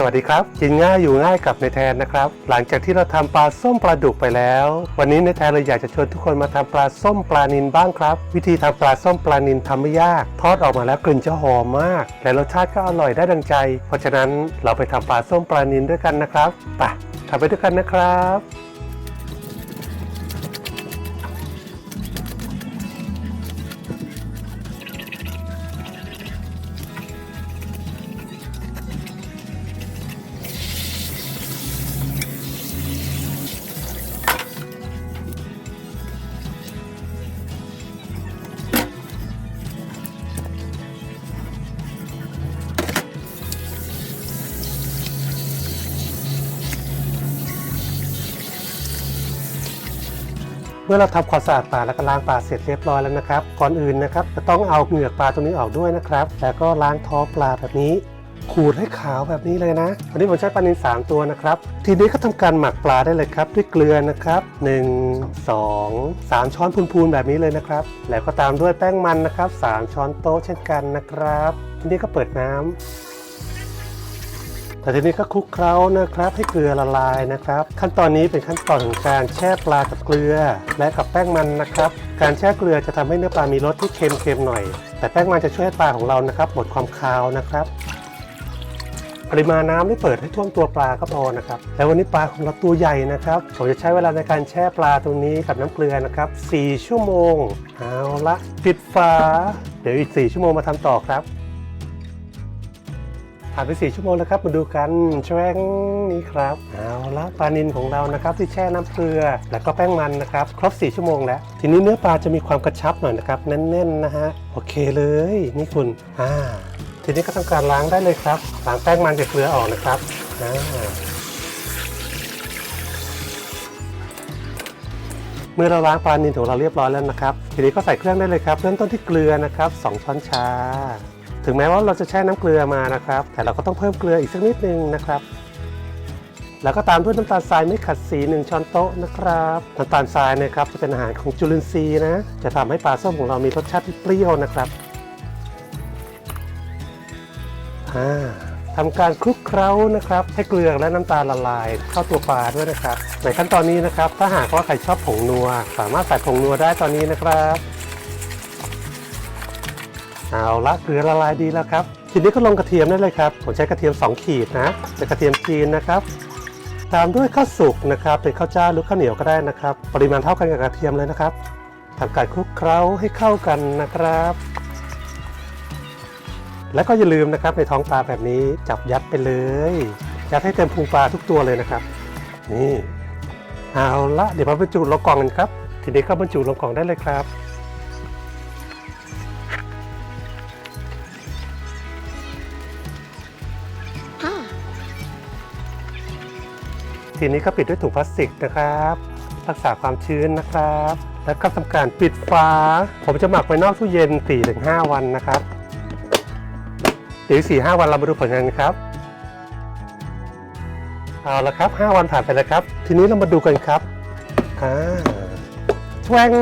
สวัสดีครับ กินง่ายอยู่ง่ายกับในแทนนะครับ หลังจากที่เราทำปลาส้มปลาดุกไปแล้ว วันนี้ในแทนเลยอยากจะชวนทุกคนมาทำปลาส้มปลานินบ้างครับ วิธีทำปลาส้มปลานินทำไม่ยาก ทอดออกมาแล้วกลิ่นจะหอมมาก และรสชาติก็อร่อยได้ดังใจ เพราะฉะนั้นเราไปทำปลาส้มปลานินด้วยกันนะครับไปทำไปด้วยกันนะครับ เมื่อเราทำความสะอาดปลาแล้วก็ล้างปลาเสร็จเรียบร้อยแล้วนะครับ ก่อนอื่นนะครับจะต้องเอาเหงือกปลาตรงนี้ออกด้วยนะครับ แล้วก็ล้างท้องปลาแบบนี้ ขูดให้ขาวแบบนี้เลยนะวันนี้ผมใช้ปลานิล3ตัวนะครับ ทีนี้ก็ทำการหมักปลาได้เลยครับ ด้วยเกลือนะครับ 1 2 3 ช้อนพูนๆแบบนี้เลยนะครับ แล้วก็ตามด้วยแป้งมันนะครับ 3 ช้อนโต๊ะเช่นกันนะครับ ทีนี้ก็เปิดน้ำ แต่ทีนี้ก็คลุกเคล้านะครับให้เกลือละลายนะครับ ขั้นตอนนี้เป็นขั้นตอนของการแช่ปลากับเกลือ และกับแป้งมันนะครับ การแช่เกลือจะทำให้เนื้อปลามีรสที่เค็มๆหน่อย แต่แป้งมันจะช่วยให้ปลาของเรานะครับหมดความคาวนะครับ ปริมาณน้ำที่เปิดให้ท่วมตัวปลาก็พอนะครับแล้ววันนี้ปลาของเราตัวใหญ่นะครับผมจะใช้เวลาในการแช่ปลาตรงนี้กับน้ำเกลือนะครับ4ชั่วโมงเอาละปิดฝาเดี๋ยวอีก 4 ชั่วโมงมาทำต่อครับ ผ่านไป4ชั่วโมงแล้วครับ มาดูกันแชวงนี้ครับ เอาละปลานินของเรานะครับที่แช่น้ำเกลือ แล้วก็แป้งมันนะครับ ครบ4ชั่วโมงแล้ว ทีนี้เนื้อปลาจะมีความกระชับหน่อยนะครับแน่นๆนะฮะ โอเคเลย นี่คุณ อ่า ทีนี้ก็ทำการล้างได้เลยครับ ล้างแป้งมันจากเกลือออกนะครับอ่าเมื่อเราล้างปลานินของเราเรียบร้อยแล้วนะครับ ทีนี้ก็ใส่เครื่องได้เลยครับ เริ่มต้นที่เกลือนะครับ 2 ช้อนชา ถึงแม้ว่าเราจะแช่น้ำเกลือมานะครับ แต่เราก็ต้องเพิ่มเกลืออีกสักนิดนึงนะครับแล้วก็ตามด้วยน้ำตาลทรายไม่ขัดสี1ช้อนโต๊ะนะครับน้ำตาลทรายนะครับจะเป็นอาหารของจุลินทรีย์นะ จะทำให้ปลาส้มของเรามีรสชาติที่เปรี้ยวนะครับอ่าทำการคลุกเคล้านะครับ ให้เกลือและน้ำตาลละลาย เข้าตัวปลาด้วยนะครับ ในขั้นตอนนี้นะครับ ถ้าหากว่าใครชอบผงนัว สามารถใส่ผงนัวได้ตอนนี้นะครับ เอาละเกลือละลายดีแล้วครับ ทีนี้ก็ลงกระเทียมได้เลยครับ ผมใช้กระเทียม 2 ขีดนะเป็นกระเทียมจีนนะครับ ตามด้วยข้าวสุกนะครับ เป็นข้าวจ้าหรือข้าวเหนียวก็ได้นะครับ ปริมาณเท่ากันกับกระเทียมเลยนะครับทำการคลุกเคล้าให้เข้ากันนะครับ แล้วก็อย่าลืมนะครับในท้องปลาแบบนี้จับยัดไปเลยยัดให้เต็มพุงปลาทุกตัวเลยนะครับ นี่เอาละเดี๋ยวมาบรรจุลงกล่องกันครับ ทีนี้ก็บรรจุลงกล่องได้เลยครับ ทีนี้ก็ปิดด้วยถุงพลาสติกนะครับ รักษาความชื้นนะครับ แล้วก็ทำการปิดฝา ผมจะหมักไว้นอกตู้เย็น 4-5 วันนะครับเดี๋ยว4-5วันเรามาดูผลงานครับเอาละครับ 5 วันผ่านไปแล้วครับ ทีนี้เรามาดูกันครับอ่าแวง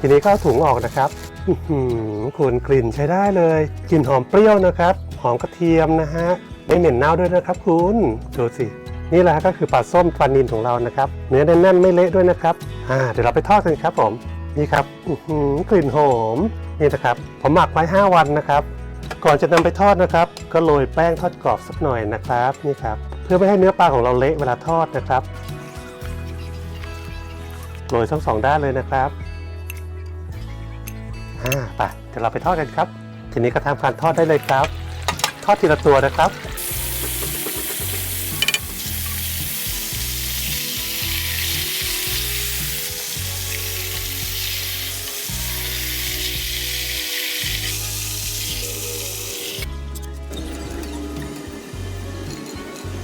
ทีนี้ก็เอาถุงออกนะครับอื้อหือคุณกลิ่นใช้ได้เลย กลิ่นหอมเปรี้ยวนะครับ หอมกระเทียมนะฮะ ไม่เหม็นเน่าด้วยนะครับคุณ ดูสิ นี่แหละก็คือปลาส้มปลานินของเรานะครับ เนื้อแน่นๆไม่เละด้วยนะครับอ่าเดี๋ยวเราไปทอดกันครับผมนี่ครับกลิ่นหอมนี่นะครับผมหมักไว้ 5 วันนะครับ ก่อนจะนำไปทอดนะครับ ก็โรยแป้งทอดกรอบสักหน่อยนะครับนี่ครับเพื่อไม่ให้เนื้อปลาของเราเละเวลาทอดนะครับโรยทั้งสองด้านเลยนะครับอ่าไปเดี๋ยวเราไปทอดกันครับ ทีนี้ก็ทำการทอดได้เลยครับ ทอดทีละตัวนะครับ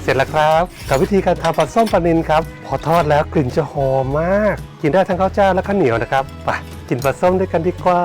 สร็จแล้วครับ กับวิธีการทำปลาส้มปลานินครับ พอทอดแล้วกลิ่นจะหอมมาก กินได้ทั้งข้าวเจ้าและข้าวเหนียวนะครับ ไปกินปลาส้มด้วยกันดีกว่า